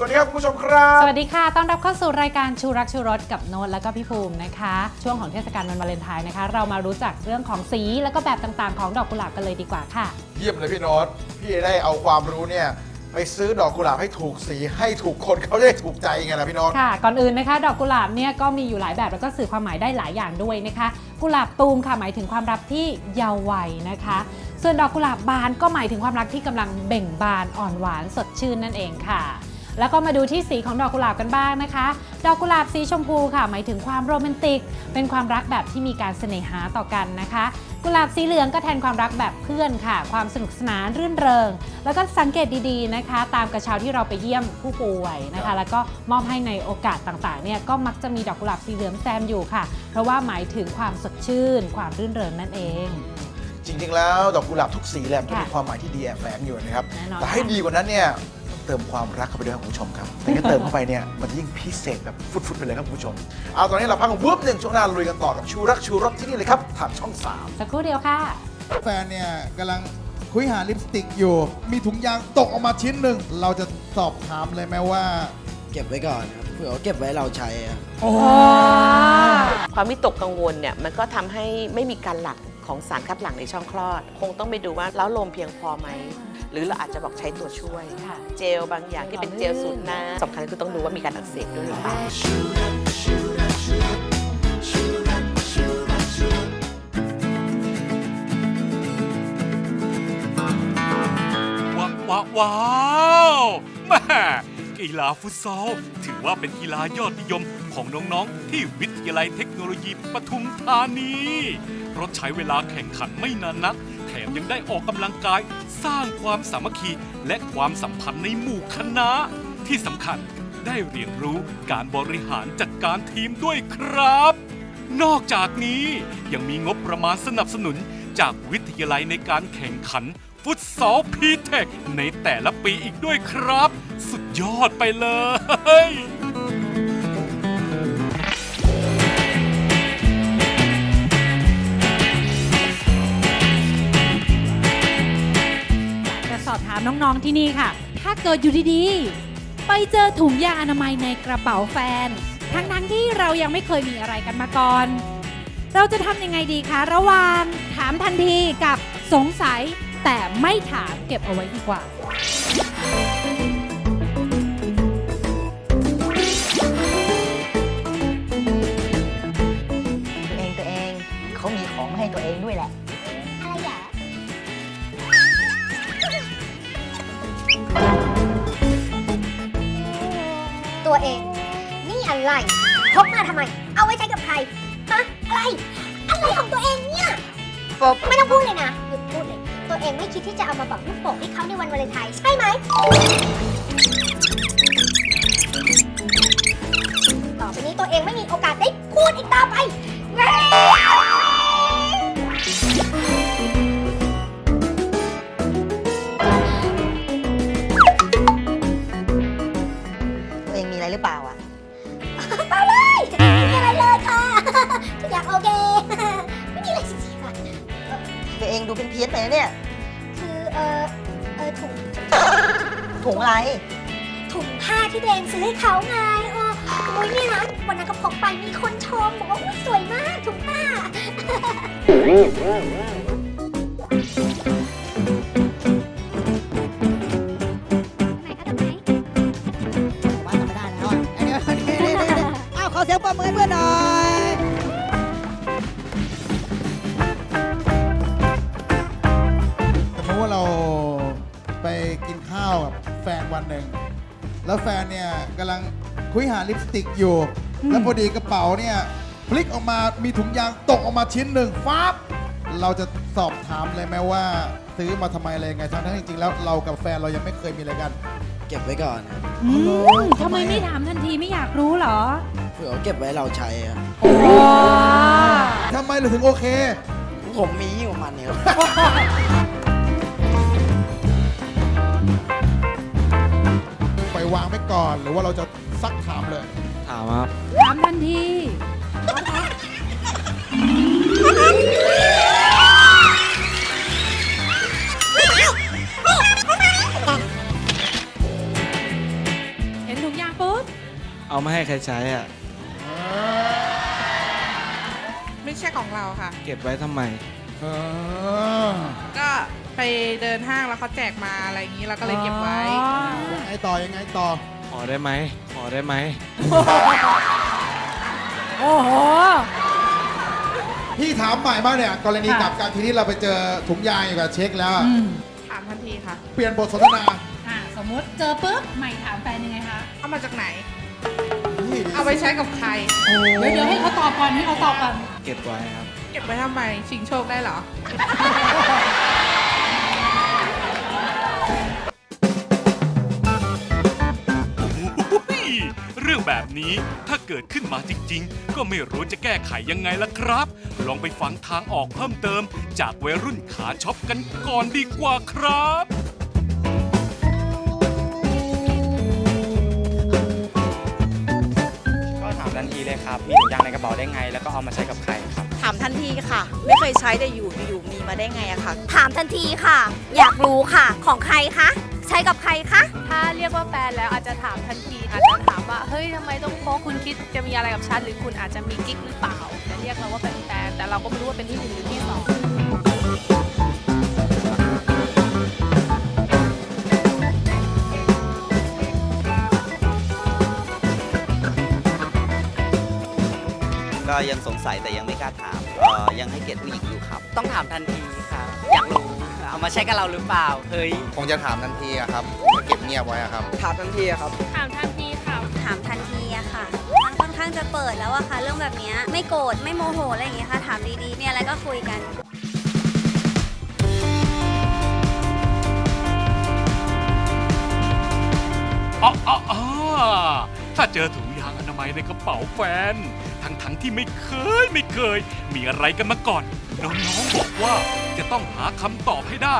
สวัสดีครับคุณผู้ชมครับ สวัสดีค่ะ ต้อนรับเข้าสู่รายการชูรักชูรสกับโน้ตแล้วก็พี่ภูมินะคะ ช่วงของเทศกาลวันวาเลนไทน์นะคะ เรามารู้จักเรื่องของสีแล้วก็แบบต่างๆ ของดอกกุหลาบกันเลยดีกว่าค่ะ เยี่ยมเลยพี่โน้ตพี่ได้เอาความรู้เนี่ย ไปซื้อดอกกุหลาบให้ถูกสีให้ถูกคนเขาจะได้ถูกใจไงล่ะพี่โน้ต ค่ะ ก่อนอื่นนะคะ ดอกกุหลาบเนี่ยก็มีอยู่หลายแบบแล้วก็สื่อความหมายได้หลายอย่างด้วยนะคะ กุหลาบตูมค่ะหมายถึงความรักที่เยาว์วัยนะคะ ส่วนดอกกุหลาบบานก็หมายถึงความรักที่กำลังเบ่งบานอ่อนหวานสดชื่นนั่นเองค่ะ แล้วก็มาดูที่สีของดอกกุหลาบกันบ้างนะคะ ดอกกุหลาบสีชมพูค่ะ หมายถึงความโรแมนติก เป็นความรักแบบที่มีการเสน่หาต่อกันนะคะ กุหลาบสีเหลืองก็แทนความรักแบบเพื่อนค่ะ ความสนุกสนานรื่นเริง แล้วก็สังเกตดีๆนะคะ ตามกระเช้าที่เราไปเยี่ยมผู้ป่วยนะครัคะบแล้วก็มอบให้ในโอกาสต่างๆเนี่ยก็มักจะมีดอกกุหลาบสีเหลืองแซมอยู่ค่ะ เพราะว่าหมายถึงความสดชื่น ความรื่นเริงนั่นเองจริงๆ แล้วดอกกุหลาบทุกสีแหละมันก็ค่ะมีความหมายที่ดีแอบแฝงอยู่นะครับ แน่นอนแต่ให้ดีกว่านั้นเนี่ยต้อง เติมความรักเข้าไปด้วยครับคุณผู้ชมครับแต่ถ้าเติมเข้าไปเนี่ยมันจะยิ่งพิเศษแบบฟุดๆไปเลยครับคุณผู้ชม เอาตอนนี้เราพักกันวุบหนึ่งช่วงหน้าลุยกันต่อกับชูรักชูรสที่นี่เลยครับทางช่อง3สักครู่เดียวค่ะ แฟนเนี่ยกำลังคุยหาลิปสติกอยู่ มีถุงยางตกออกมาชิ้นหนึ่ง เราจะสอบถามเลยไหมว่า เก็บไว้ก่อนครับเผื่อว่าเก็บไว้เราใช้อะ โอ้ความวิตกกังวลเนี่ยมันก็ทำให้ไม่มีการหลั่งของสารคัดหลั่งในช่องคลอด คงต้องไปดูว่าแล้วลมเพียงพอไหม หรือเราอาจจะบอกใช้ตัวช่วยค่ะเจลบางอย่างที่เป็นเจลสูตรน้ำสำคัญคือต้องดูว่ามีการอักเสบด้วยหรือเปล่าว้าวว้าวว้าวแม่กีฬาฟุตซอล ถือว่าเป็นกีฬายอดนิยมของน้องๆ ที่วิทยาลัยเทคโนโลยีปทุมธานี เพราะใช้เวลาแข่งขันไม่นานนัก แถมยังได้ออกกำลังกาย สร้างความสามัคคีและความสัมพันธ์ในหมู่คณะ ที่สำคัญได้เรียนรู้การบริหารจัดการทีมด้วยครับ นอกจากนี้ยังมีงบประมาณสนับสนุนจากวิทยาลัยในการแข่งขัน ฟุตซอลพีเทคในแต่ละปีอีกด้วยครับ สุดยอดไปเลย น้องๆที่นี่ค่ะ ถ้าเกิดอยู่ดีๆ ไปเจอถุงยางอนามัยในกระเป๋าแฟน ทั้งๆที่เรายังไม่เคยมีอะไรกันมาก่อน เราจะทำยังไงดีคะ ระหว่างถามทันทีกับสงสัยแต่ไม่ถามเก็บเอาไว้ดีกว่า เอง นี่อะไรพกมาทำไม เอาไว้ใช้กับใครฮะอะไรอะไรของตัวเองเนี่ยไม่ต้องพูดเลยนะหยุดพูดเลย ตัวเองไม่คิดที่จะเอามาแบบลูกโป่งให้เขาในวันวาเลนไทน์ใช่ไหมต่อไปนี้ตัวเองไม่มีโอกาสได้พูดอีกต่อไป ดูเป็นเพี้ยนไปนะเนี่ย คือเออเออถุงถุงอะไร ถุงผ้าที่ตัวเองซื้อให้เขาไงโอ้โอ้ยเนี่ยนะวันนั้นก็พกไปมีคนชมบอกว่าอุ๊ยสวยมากถุงผ้าว่ วันหนึ่งแล้วแฟนเนี่ยกำลังคุยหาลิปสติกอยู่ แล้วพอดีกระเป๋าเนี่ยพลิกออกมามีถุงยางตกออกมาชิ้นหนึ่งฟ้าบเราจะสอบถามเลยไหมว่า ซื้อมาทำไมอะไรยังไงทั้งๆจริงๆแล้วเรากับแฟนเรายังไม่เคยมีอะไรกัน เก็บไว้ก่อนครับอืมทำทำไมไมไม่ถามทันทีไม่อยากรู้เหรอเผื่อว่าเก็บไว้เราใช้อะทำไมเราถึงโอเค ผมมียิ่งกว่ามันเนี่ยครับ วางไว้ก่อน หรือว่าเราจะซักถามเลยถามครับถามทันทีเห็นเอามาให้ใครใช้อะ ไม่ใช่ของเราค่ะ เก็บไว้ทำไม เออ ก็ ไปเดินห้างแล้วเขาแจกมาอะไรอย่างนี้เราก็เลยเก็บไว้ยังไงต่อยังไงต่อ ขอได้ไหมขอได้ไหมโอ้โห พี่ถามใหม่บ้างเนี่ยกรณีค่ะ กลับการทีนี้เราไปเจอถุงยางอยู่กับเช็คแล้วอะอืมถามทันทีค่ะ เปลี่ยนบทสนทนาอะสมมุติเจอปุ๊บใหม่ถามแฟนยังไงคะ เอามาจากไหน นี่เอาไปใช้กับใครเดี๋ยวเดี๋ยวให้เขาตอบก่อนให้เขาตอบก่อน เก็บไว้ครับ เก็บไว้ทำไม ชิงโชคได้เหรออุ๊ นี้ ถ้าเกิดขึ้นมาจริง ๆ ก็ไม่รู้จะแก้ไขยังไงล่ะครับ ลองไปฟังทางออกเพิ่มเติม จากวัยรุ่นขาช็อปกันก่อนดีกว่าครับ ก็ถามทันทีเลยครับมีถุงยางในกระเป๋าได้ไง แล้วก็เอามาใช้กับใครครับ ถามทันทีค่ะ ไม่เคยใช้แต่อยู่อยู่มีมาได้ไงอะค่ะ ถามทันทีค่ะ อยากรู้ค่ะ ของใครคะ ใช้กับใครคะ ถ้าเรียกว่าแฟนแล้วอาจจะถามทันทีอาจจะถามว่าเฮ้ยทำไมต้องพกคุณคิดจะมีอะไรกับฉันหรือคุณอาจจะมีกิ๊กหรือเปล่าจะเรียกเราว่าเป็นแฟนแต่เราก็ไม่รู้ว่าเป็นที่หนึ่งหรือที่สองก็ยังสงสัยแต่ยังไม่กล้าถามเอ่อยังให้เกียรติผู้หญิงอยู่ครับ ต้องถามทันทีค่ะ อยากรู้ เอามาใช้กับเราหรือเปล่า เฮ้ย คงจะถามทันทีอะครับจะเก็บเงียบไว้อะครับ ถามทันทีครับ ถามทันทีค่ะ ถามทันทีอะค่ะมันค่อนข้างจะเปิดแล้วอะค่ะ เรื่องแบบเนี้ยไม่โกรธไม่โมโหอะไรอย่างเงี้ยค่ะ ถามดีๆ มีอะไรก็คุยกัน อ๋ออ๋ออ๋อถ้าเจอถุงยางอนามัยในกระเป๋าแฟน ทั้งทั้งๆที่ไม่เคยไม่เคย มีอะไรกันมาก่อน น้องๆบอกว่าจะต้องหาคำตอบให้ได้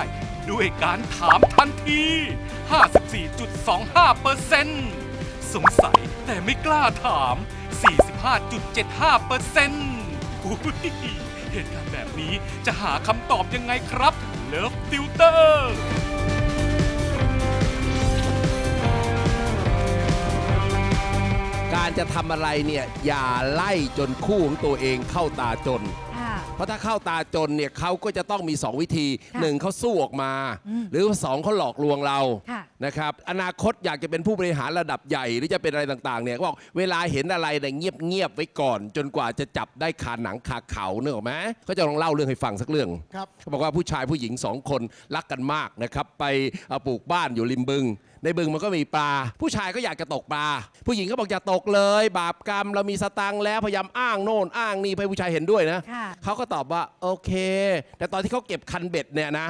ด้วยการถามทันที 54.25เปอร์เซ็นต์สงสัยแต่ไม่กล้าถาม 45.75เปอร์เซ็นต์เหตุการณ์แบบนี้จะหาคำตอบยังไงครับเลิฟติวเตอร์การจะทำอะไรเนี่ย อย่าไล่จนคู่ของตัวเองเข้าตาจน เพราะถ้าเข้าตาจนเนี่ยเขาก็จะต้องมี 2 วิธีค่ะ1เขาสู้ออกมา อืมหรือสองเขาหลอกลวงเราค่ะ นะครับอนาคตอยากจะเป็นผู้บริหารระดับใหญ่หรือจะเป็นอะไรต่างๆเนี่ยก็บอกเวลาเห็นอะไรเนี่ยเงียบเงียบๆไว้ก่อน จนกว่าจะจับได้คาหนังคาเขาเนกอะไหมก็จะลองเล่าเรื่องให้ฟังสักเรื่อง ครับ เขาบอกว่าผู้ชายผู้หญิงสองคนรักกันมากนะครับ ไปเอ่อปลูกบ้านอยู่ริมบึง ในบึงมันก็มีปลา ผู้ชายก็อยากจะตกปลา ผู้หญิงก็บอกอย่าตกเลย บาปกรรมเรามีสตังค์แล้วพยายามอ้างโน่นอ้างนี่ให้ผู้ชายเห็นด้วยนะค่ะ เขาก็ตอบว่าโอเค แต่ตอนที่เขาเก็บคันเบ็ดเนี่ยนะ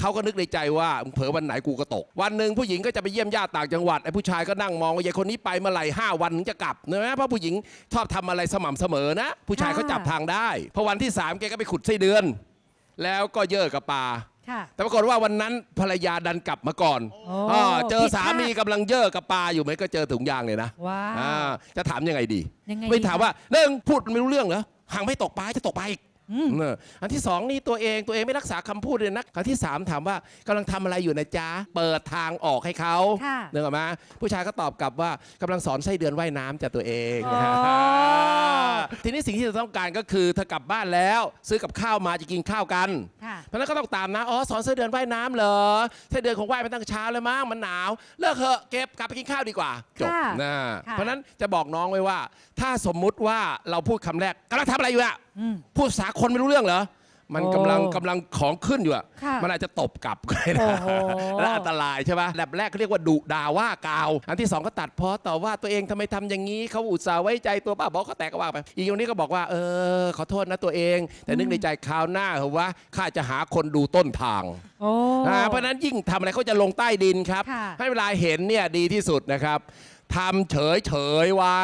เขาก็นึกในใจว่าเผลอวันไหนกูก็ตก วันหนึ่งผู้หญิงก็จะไปเยี่ยมญาติต่างจังหวัดไอ้ผู้ชายก็นั่งมองว่ายายคนนี้ไปเมื่อไหร่ห้าวันถึงจะกลับนะเพราะผู้หญิงชอบทำอะไรสม่ำเสมอนะ ผู้ชายเขาจับทางได้พอวันที่สามแกก็ไปขุดไส้เดือน แล้วก็เยอะกับปลา ค่ะ แต่ปรากฏว่าวันนั้นภรรยาดันกลับมาก่อนโอ้อ่าเจอผิดสาคาดมีกำลังเยอะกับปลาอยู่ไหมก็เจอถุงยางเลยนะว้าวอ่าจะถามยังไงดียังไงไม่ดีถามคะว่าหนึ่งพูดไม่รู้เรื่องเหรอห่างไม่ตกปลาจะตกปลาอีกอืม เอออันที่สองนี่ตัวเองตัวเองไม่รักษาคำพูดเลยนะอันที่สามถามว่ากำลังทำอะไรอยู่นะจ๊ะ เปิดทางออกให้เขาค่ะนึกออกไหมผู้ชายก็ตอบกลับว่ากำลังสอนไส้เดือนว่ายน้ำจากตัวเอง อ๋อ ทีนี้สิ่งที่เราต้องการก็คือถ้ากลับบ้านแล้ว ซื้อกับข้าวมาจะกินข้าวกัน ค่ะ เพราะฉะนั้นก็ต้องตามนะ อ๋อ สอนไส้เดือนว่ายน้ำเหรอไส้เดือนคงว่ายมาตั้งเช้าเลยมั้ง มันหนาว เลิกเถอะ เก็บกลับไปกินข้าวดีกว่า จบค่ะนะ ค่ะ เพราะฉะนั้นจะบอกน้องไว้ว่า ถ้าสมมุติว่าเราพูดคำแรกกำลังทำอะไรอยู่อะอืม พูดภาษาคนไม่รู้เรื่องเหรอ มันกำลังโอ้กำลังของขึ้นอยู่อะค่ะมันอาจจะตบกลับก็ได้โอ้นะโห และอันตรายใช่ไหมแบบแรกเขาเรียกว่าดุด่าว่ากล่าว อันที่สองก็ตัดเพอต่อว่าตัวเองทำไมทำอย่างนี้ เขาอุตส่าห์ไว้ใจตัวป้าบอกเขาแตกก็ว่าไป อีกอย่างนี้ก็บอกว่า เออ ขอโทษนะตัวเอง แต่นึกในใจคราวหน้าเหรอว่าข้าจะหาคนดูต้นทาง โอ้ อ่าเพราะฉะนั้นยิ่งทำอะไรเขาจะลงใต้ดินครับ ค่ะ ให้เวลาเห็นเนี่ยดีที่สุดนะครับ ทำเฉยเฉยๆไว้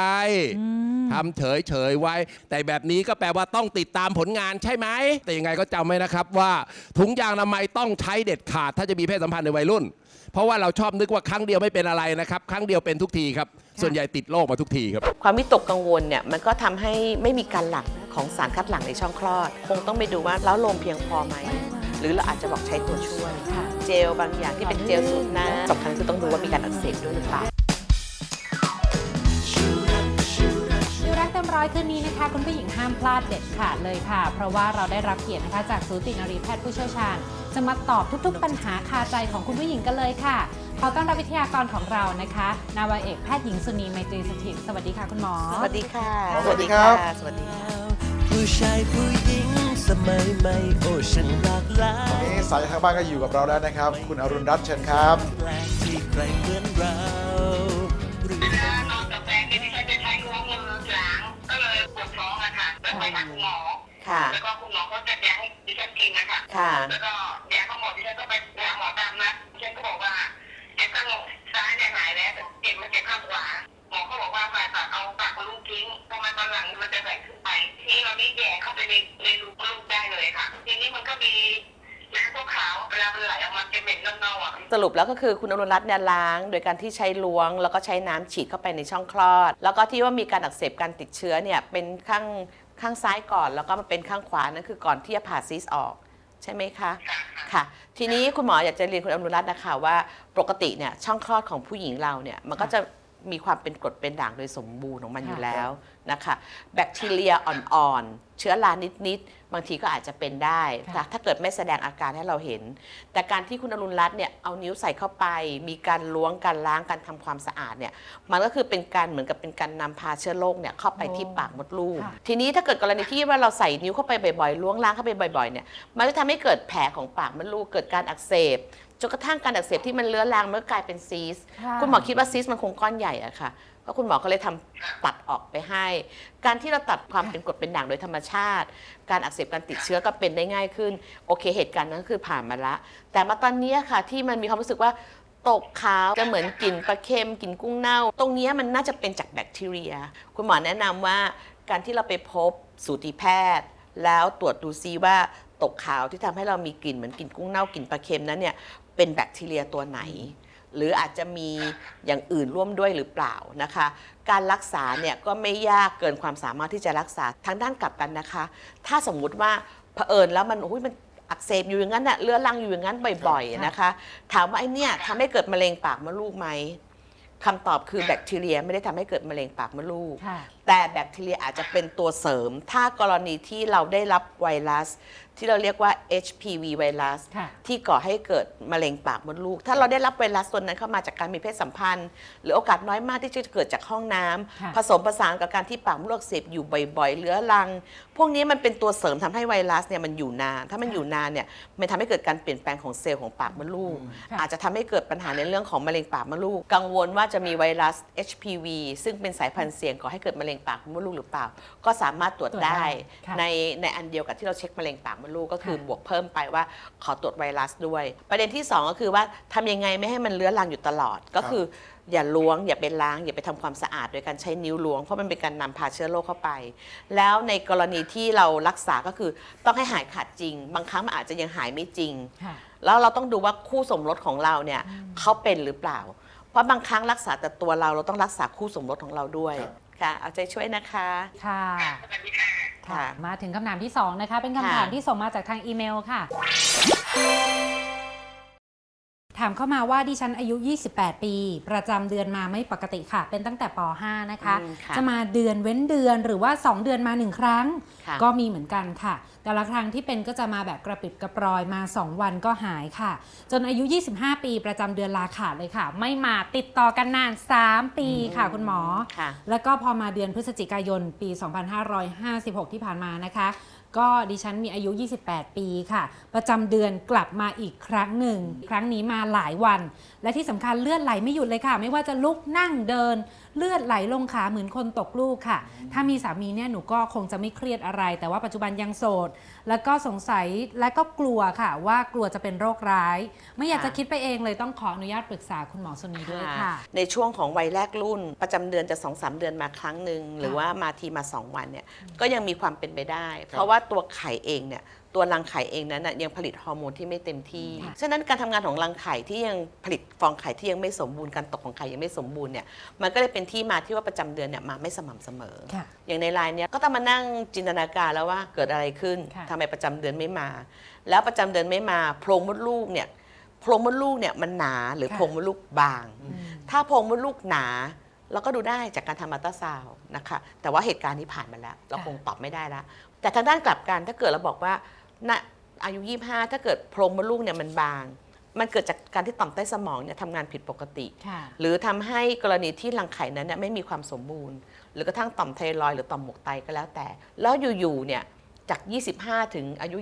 อืมทำเฉยเฉยๆไว้ แต่แบบนี้ก็แปลว่าต้องติดตามผลงานใช่ไหม แต่ยังไงก็จำไว้นะครับว่าถุงยางอนามัยต้องใช้เด็ดขาด ถ้าจะมีเพศสัมพันธ์ในวัยรุ่น เพราะว่าเราชอบนึกว่าครั้งเดียวไม่เป็นอะไรนะครับ ครั้งเดียวเป็นทุกทีครับ ส่วนใหญ่ติดโรคมาทุกทีครับ ความวิตกกังวลเนี่ยมันก็ทำให้ไม่มีการหลั่งของสารคัดหลั่งในช่องคลอด คงต้องไปดูว่าแล้วลมเพียงพอไหมหรือเราอาจจะบอกใช้ตัวช่วยค่ะเจลบางอย่างที่เป็นเจลสูตรน้ำสำคัญคือต้องดูว่ามีการอักเสบด้วยหรือเปล่า อยคืนนี้นะคะคุณผู้หญิงห้ามพลาดเด็ดขาดเลยค่ะ เพราะว่าเราได้รับเกียรตินะคะจากสูตินรีแพทย์ผู้เชี่ยวชาญ จะมาตอบทุกๆ ปัญหาคาใจของคุณผู้หญิงกันเลยค่ะขอต้อนรับวิทยากรของเรานะคะ นาวาเอกแพทย์หญิงสุนีไมตรีสถิตสวัสดีค่ะคุณหมอ สวัสดีค่ะ สวัสดีครับ สวัสดีค่ะผู้ชายผู้หญิงสมัยใหม่โอ้ฉันหลากหลาวันยนี้สายทางบ้านก็อยู่กับเราแล้วนะครับ คุณอรุณรัตน์เชิญครับแปลกที่ใครเหมือน ค่ะ แล้วก็คุณหมอก็จัดยาให้ดิฉันกินนะคะค่ะ แล้วก็ยาเขาหมดดิฉันก็ไปหาหมอตามนัดดิฉันก็บอกว่าเจ็บข้างซ้ายเนี่ยหายแล้วแต่เจ็บมันเจ็บข้างขวาหมอเขาบอกว่าผ่าตัดเอาปากมดลูกทิ้งเพราะมันตอนหลังมันจะแบ่งขึ้นไปทีนี้เรานี่แย่เข้าไปในในรูมดลูกได้เลยค่ะ ทีนี้มันก็มีน้ำขาวๆเวลามันไหลออกมาจะเหม็นเน่าๆอะ สรุปแล้วก็คือคุณอรุณรัตน์เนี่ยล้าง โดยการที่ใช้ล้วง แล้วก็ใช้น้ำฉีดเข้าไปในช่องคลอด แล้วก็ที่ว่ามีการอักเสบการติดเชื้อเนี่ยเป็นข้าง ข้างซ้ายก่อนแล้วก็มาเป็นข้างขวานั่นคือก่อนที่จะผ่าซีสต์ออกใช่ไหมคะ ค่ะ ทีนี้คุณหมออยากจะเรียนคุณอนุรัตน์นะคะว่าปกติเนี่ยช่องคลอดของผู้หญิงเราเนี่ยมันก็จะ มีความเป็นกรดเป็นด่างโดยสมบูรณ์ของมันอยู่แล้วนะคะแบคทีเรียอ่อนๆ เชื้อรานิดๆ บางทีก็อาจจะเป็นได้ค่ะถ้าเกิดไม่แสดงอาการให้เราเห็น แต่การที่คุณอรุณรัตน์เนี่ยเอานิ้วใส่เข้าไป มีการล้วงการล้างการทำความสะอาดเนี่ยมันก็คือเป็นการเหมือนกับเป็นการนำพาเชื้อโรคเนี่ยเข้าไปที่ปากมดลูกค่ะทีนี้ถ้าเกิดกรณีที่ว่าเราใส่นิ้วเข้าไปบ่อยๆล้วงล้างเข้าไปบ่อยๆเนี่ยมันจะทำให้เกิดแผลของปากมดลูกเกิดการอักเสบ จนกระทั่งการอักเสบที่มันเลื้อรังมันก็กลายเป็นซีสต์ค่ะคุณหมอคิดว่าซีสต์มันคงก้อนใหญ่อะค่ะก็คุณหมอก็เลยทำตัดออกไปให้ การที่เราตัดความเป็นกรดเป็นด่างโดยธรรมชาติ การอักเสบการติดเชื้อก็เป็นได้ง่ายขึ้น โอเคเหตุการณ์นั้นคือผ่านมาละ แต่มาตอนเนี้ยค่ะที่มันมีความรู้สึกว่าตกขาวจะเหมือนกลิ่นปลาเค็มกลิ่นกุ้งเน่า ตรงเนี้ยมันน่าจะเป็นจากแบคทีเรีย คุณหมอแนะนำว่าการที่เราไปพบสูติแพทย์ แล้วตรวจดูซิว่าตกขาวที่ทำให้เรามีกลิ่นเหมือนกลิ่นกุ้งเน่ากลิ่นปลาเค็มนั้นเนี่ย เป็นแบคทีเรียตัวไหน หรืออาจจะมีอย่างอื่นร่วมด้วยหรือเปล่านะคะ การรักษาเนี่ยก็ไม่ยากเกินความสามารถที่จะรักษาทางด้านกลับกันนะคะ ถ้าสมมุติว่าเผอิญแล้วมันโอ้ยมันอักเสบอยู่อย่างนั้นน่ะเลื้อรังอยู่อย่างนั้นบ่อยๆนะคะ ถามว่าไอ้เนี่ยทำให้เกิดมะเร็งปากมดลูกไหมคำตอบคือแบคทีเรียไม่ได้ทำให้เกิดมะเร็งปากมดลูก ค่ะแต่แบคทีเรียอาจจะเป็นตัวเสริม ถ้ากรณีที่เราได้รับไวรัส ที่เราเรียกว่า HPV ไวรัส ค่ะที่ก่อให้เกิดมะเร็งปากมดลูก ถ้าเราได้รับไวรัสตัวนั้นเข้ามาจากการมีเพศสัมพันธ์ หรือโอกาสน้อยมากที่จะเกิดจากห้องน้ำค่ะ ผสมผสานกับการที่ปากมดลูกอักเสบอยู่บ่อยๆเรื้อรัง พวกนี้มันเป็นตัวเสริมทำให้ไวรัสเนี่ยมันอยู่นาน ถ้ามันอยู่นานเนี่ยมันทำให้เกิดการเปลี่ยนแปลงของเซลล์ของปากมดลูก ค่ะ อาจจะทำให้เกิดปัญหาในเรื่องของมะเร็งปากมดลูก กังวลว่าจะมีไวรัส HPV ซึ่งเป็นสายพันธุ์เสี่ยงก่อให้เกิดมะเร็งปากมดลูกหรือเปล่า ก็สามารถตรวจตรวจได้ได้ค่ะในในอันเดียวกับที่เราเช็คมะเร็งปากมดลูกก็คือค่ะ บวกเพิ่มไปว่าขอตรวจไวรัสด้วย ประเด็นที่สองก็คือว่าทำยังไงไม่ให้มันเลื้อรังอยู่ตลอด ก็คือ อย่าล้วง อย่าไปล้าง อย่าไปทำความสะอาดโดยการใช้นิ้วล้วงเพราะมันเป็นการนำพาเชื้อโรคเข้าไป แล้วในกรณีที่เรารักษาก็คือต้องให้หายขาดจริง บางครั้งมันอาจจะยังหายไม่จริง ค่ะ แล้วเราต้องดูว่าคู่สมรสของเราเนี่ยเขาเป็นหรือเปล่า เพราะบางครั้งรักษาแต่ตัวเราเราต้องรักษาคู่สมรสของเราด้วยค่ะ เอาใจช่วยนะคะค่ะ ค่ะ มาถึงคำถามที่ 2 นะคะ เป็นคำถามค่ะที่ส่งมาจากทางอีเมลค่ะ ถามเข้ามาว่าดิฉันอายุ 28 ปี ประจำเดือนมาไม่ปกติค่ะ เป็นตั้งแต่ป .5 นะคะ อืมค่ะ จะมาเดือนเว้นเดือนหรือว่า 2 เดือนมาหนึ่งครั้ง ค่ะ ก็มีเหมือนกันค่ะ แต่ละครั้งที่เป็นก็จะมาแบบกระปิบกระปรอยมา 2 วันก็หายค่ะ จนอายุ 25 ปีประจำเดือนลาขาดเลยค่ะ ไม่มาติดต่อกันนาน 3 ปีค่ะคุณหมอ ค่ะ แล้วก็พอมาเดือนพฤศจิกายนปี 2556 ที่ผ่านมานะคะ ก็ดิฉันมีอายุ 28 ปีค่ะ ประจำเดือนกลับมาอีกครั้งหนึ่ง ครั้งนี้มาหลายวัน และที่สำคัญเลือดไหลไม่หยุดเลยค่ะ ไม่ว่าจะลุกนั่งเดิน เลือดไหลลงขาเหมือนคนตกลูกค่ะ ถ้ามีสามีเนี่ยหนูก็คงจะไม่เครียดอะไร แต่ว่าปัจจุบันยังโสด แล้วก็สงสัยและก็กลัวค่ะ ว่ากลัวจะเป็นโรคร้าย ไม่อยากจะคิดไปเองเลยต้องขออนุญาตปรึกษาคุณหมอสุนีด้วยค่ะ ในช่วงของวัยแรกรุ่น ประจำเดือนจะ2อสเดือนมาครั้งหนึ่งหรือว่ามาทีมา 2 วันเนี่ยก็ยังมีความเป็นไปได้ เพราะว่าตัวไข่เองเนี่ยตัวรังไข่เองนั้นนะยังผลิตฮอร์โมนที่ไม่เต็มที่ ฉะนั้นการทำงานของรังไข่ที่ยังผลิตฟองไข่ที่ยังไม่สมบูรณ์การตกของไข่ยังไม่สมบูรณ์เนี่ยมันก็เลยเป็นที่มาที่ว่าประจำเดือนเนี่ยมาไม่สม่ำเสมอค่ะอย่างในรายเนี้ยก็ต้องมานั่งจินตนาการแล้วว่าเกิดอะไรขึ้นค่ะทำไมประจำเดือนไม่มา แล้วประจำเดือนไม่มาโพรงมดลูกเนี่ยโพรงมดลูกเนี่ยมันหนาหรือค่ะโพรงมดลูกบาง ถ้าโพรงมดลูกหนาเราก็ดูได้จากการทำอัลตราซาวน์นะคะ แต่ว่าเหตุการณ์นี้ผ่านมาแล้ว เราคงตอบไม่ได้แล้ว แต่ทางด้านกลับกันถ้าเกิดเราบอกว่าณอายุ 25 ถ้าเกิดโพรงมดลูกเนี่ยมันบาง มันเกิดจากการที่ต่อมใต้สมองเนี่ยทำงานผิดปกติค่ะหรือทำให้กรณีที่รังไข่นั้นเนี่ยไม่มีความสมบูรณ์ หรือกระทั่งต่อมไทรอยด์หรือต่อมหมวกไตก็แล้วแต่ แล้วอยู่ๆเนี่ยจาก 25 ถึงอายุ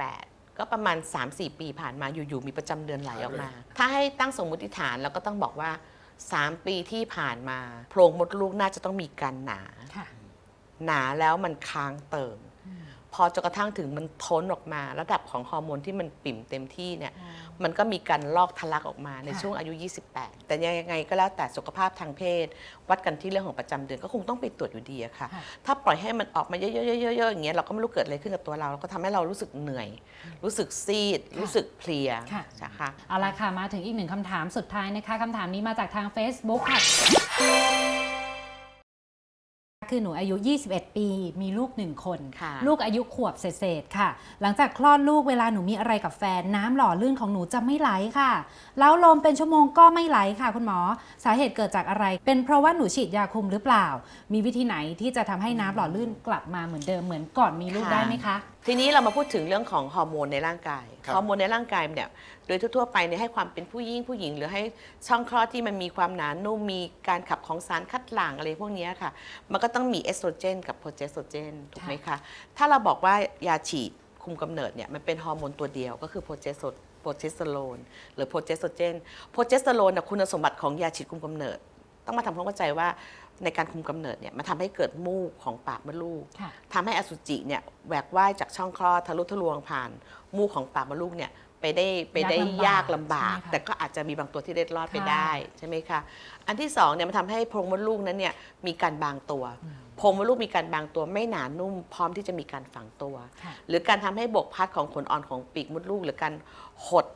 28 ก็ประมาณ 3-4 ปีผ่านมาอยู่ๆมีประจำเดือนไหลออกมา ถ้าให้ตั้งสมมุติฐานเราก็ต้องบอกว่า 3 ปีที่ผ่านมา โพรงมดลูกน่าจะต้องมีการหนาค่ะหนาแล้วมันค้างเติม พอจนกระทั่งถึงมันท้นออกมา ระดับของฮอร์โมนที่มันปิ่มเต็มที่เนี่ยมันก็มีการลอกทะลักออกมาในค่ะช่วงอายุ 28 แต่ยังไงก็แล้วแต่สุขภาพทางเพศ วัดกันที่เรื่องของประจำเดือนก็คงต้องไปตรวจอยู่ดีอะค่ะค่ะถ้าปล่อยให้มันออกมาเยอะๆๆๆอย่างเงี้ยเราก็ไม่รู้เกิดอะไรขึ้นกับตัวเราแล้วก็ทำให้เรารู้สึกเหนื่อย รู้สึกซีด รู้สึกเพลียค่ะนะคะเอาละค่ะมาถึงอีกหนึ่งคำถามสุดท้ายนะคะคำถามนี้มาจากทาง Facebook ค่ะ คือหนูอายุ 21 ปี มีลูกหนึ่งคน ค่ะ ลูกอายุขวบเศษๆค่ะ หลังจากคลอดลูกเวลาหนูมีอะไรกับแฟน น้ำหล่อลื่นของหนูจะไม่ไหลค่ะ แล้วลมเป็นชั่วโมงก็ไม่ไหลค่ะ คุณหมอ สาเหตุเกิดจากอะไร เป็นเพราะว่าหนูฉีดยาคุมหรือเปล่า มีวิธีไหนที่จะทำให้น้ำหล่อลื่นกลับมาเหมือนเดิมเหมือนก่อนมีลูกค่ะ ได้ไหมคะ ทีนี้เรามาพูดถึงเรื่องของฮอร์โมนในร่างกายครับฮอร์โมนในร่างกายเนี่ยโดยทั่วๆไปเนี่ยให้ความเป็นผู้หญิงผู้หญิง หรือให้ช่องคลอดที่มันมีความหนานุ่มมีการขับของสารคัดหลั่งอะไรพวกเนี้ยค่ะ มันก็ต้องมีเอสโตรเจนกับโปรเจสโตรเจนถูกไหมคะถ้าเราบอกว่ายาฉีดคุมกำเนิดเนี่ยมันเป็นฮอร์โมนตัวเดียวก็คือโปรเจสโตโปรเจสเตอโรนหรือโปรเจสโตรเจนโปรเจสเตอโรนน่ะคุณสมบัติของยาฉีดคุมกำเนิด ต้องมาทำความเข้าใจว่า ในการคุมกำเนิดเนี่ยมันทำให้เกิดมูกของปากมดลูกค่ะ ทำให้อสุจิเนี่ยแหวกว่ายจากช่องคลอดทะลุทะลวงผ่าน มูกของปากมดลูกเนี่ยไปได้ไปได้ยายากกลำลำบาบากก ใช่ไหมคะแต่ก็อาจจะมีบางตัวที่เล็ดรอดไปค่ะ ได้ใช่ไหมคะอันที่สองเนี่ยมันทำให้โพรงมดลูกนั้นเนี่ยมีการบางตัวโพรงมดลูกมีการบางตัวไม่หนานุ่ม พร้อมที่จะมีการฝังตัว ค่ะ หรือการทำให้บกพัดของขนอ่อนของปีกมดลูก หรือการหด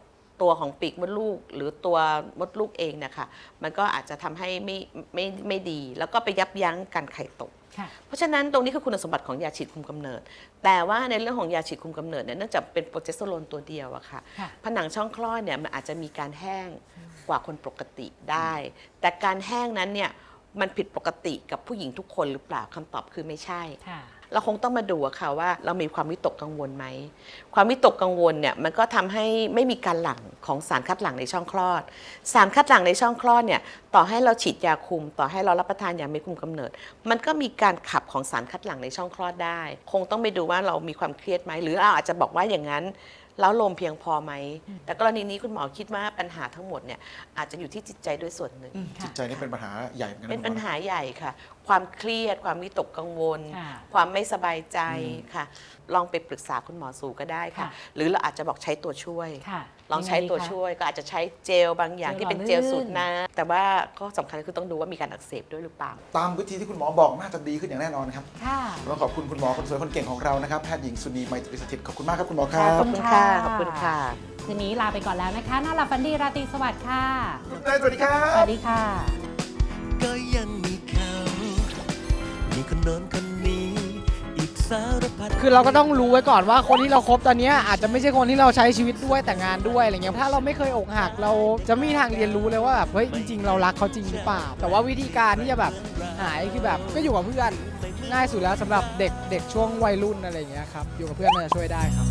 ตัวของปีกมดลูก หรือตัวมดลูกเองเนี่ยค่ะมันก็อาจจะทำให้ไม่ไม่ไม่ดี แล้วก็ไปยับยั้งการไข่ตกค่ะเพราะฉะนั้นตรงนี้คือคุณสมบัติของยาฉีดคุมกำเนิด แต่ว่าในเรื่องของยาฉีดคุมกำเนิดเนี่ยเนื่องจากเป็นโปรเจสเตอโรนตัวเดียวอะค่ะค่ะ ผนังช่องคลอดเนี่ยมันอาจจะมีการแห้งกว่าคนปกติได้ แต่การแห้งนั้นเนี่ยมันผิดปกติกับผู้หญิงทุกคนหรือเปล่าคำตอบคือไม่ใช่ค่ะ เราคงต้องมาดูอะค่ะว่าเรามีความวิตกกังวลไหม ความวิตกกังวลเนี่ยมันก็ทำให้ไม่มีการหลั่งของสารคัดหลั่งในช่องคลอด สารคัดหลั่งในช่องคลอดเนี่ยต่อให้เราฉีดยาคุม ต่อให้เรารับประทานยาไม่คุมกำเนิด มันก็มีการขับของสารคัดหลั่งในช่องคลอดได้ คงต้องไปดูว่าเรามีความเครียดไหมหรือเราอาจจะบอกว่าอย่างนั้น แล้วลมเพียงพอไหม แต่กรณีนี้คุณหมอคิดว่าปัญหาทั้งหมดเนี่ยอาจจะอยู่ที่จิตใจด้วยส่วนหนึ่ง จิตใจนี่เป็นปัญหาใหญ่เหมือนกันเป็นนะปัญหาใหญ่ค่ะ ความเครียด ความวิตกกังวล ค่ะความไม่สบายใจค่ะ ลองไปปรึกษาคุณหมอสูก็ได้ค่ะ ค่ะ หรือเราอาจจะบอกใช้ตัวช่วย ค่ะ ลองใช้ยังไงดีตัวคะช่วยก็อาจจะใช้เจลบางอย่างเจลที่เป็นหล่อเจลลื่นสูตรน้ำแต่ว่าก็สำคัญคือต้องดูว่ามีการอักเสบด้วยหรือเปล่า ตามวิธีที่คุณหมอบอกน่าจะดีขึ้นอย่างแน่นอนครับค่ะ ต้องขอบคุณคุณหมอคนสวยคนเก่งของเรานะครับแพทย์หญิงสุนีไมตรีสถิตขอบคุณมากครับคุณหมอครับขอบคุณค่ะ ขอบคุณค่ะ คืนนี้ลาไปก่อนแล้วนะคะนอนหลับฝันดีราตรีสวัสดิ์ค่ะ คุณนายสวัสดีครับสวัสดีค่ะ ก็ยังมีเขา มีคนโน้นคนนี้อีกสารพัด คือเราก็ต้องรู้ไว้ก่อนว่าคนที่เราคบตอนนี้อาจจะไม่ใช่คนที่เราใช้ชีวิตด้วยแต่งานด้วยอะไรเงี้ยถ้าเราไม่เคยอกหักเราจะไม่มีทางเรียนรู้เลยว่าแบบเฮ้ยจริง ๆ เรารักเขาจริงหรือเปล่า แต่ว่าวิธีการที่จะแบบหายคือแบบก็อยู่กับเพื่อนง่ายสุดแล้วสำหรับเด็กเด็กช่วงวัยรุ่นอะไรเงี้ยครับอยู่กับเพื่อนน่าจะช่วยได้ครับ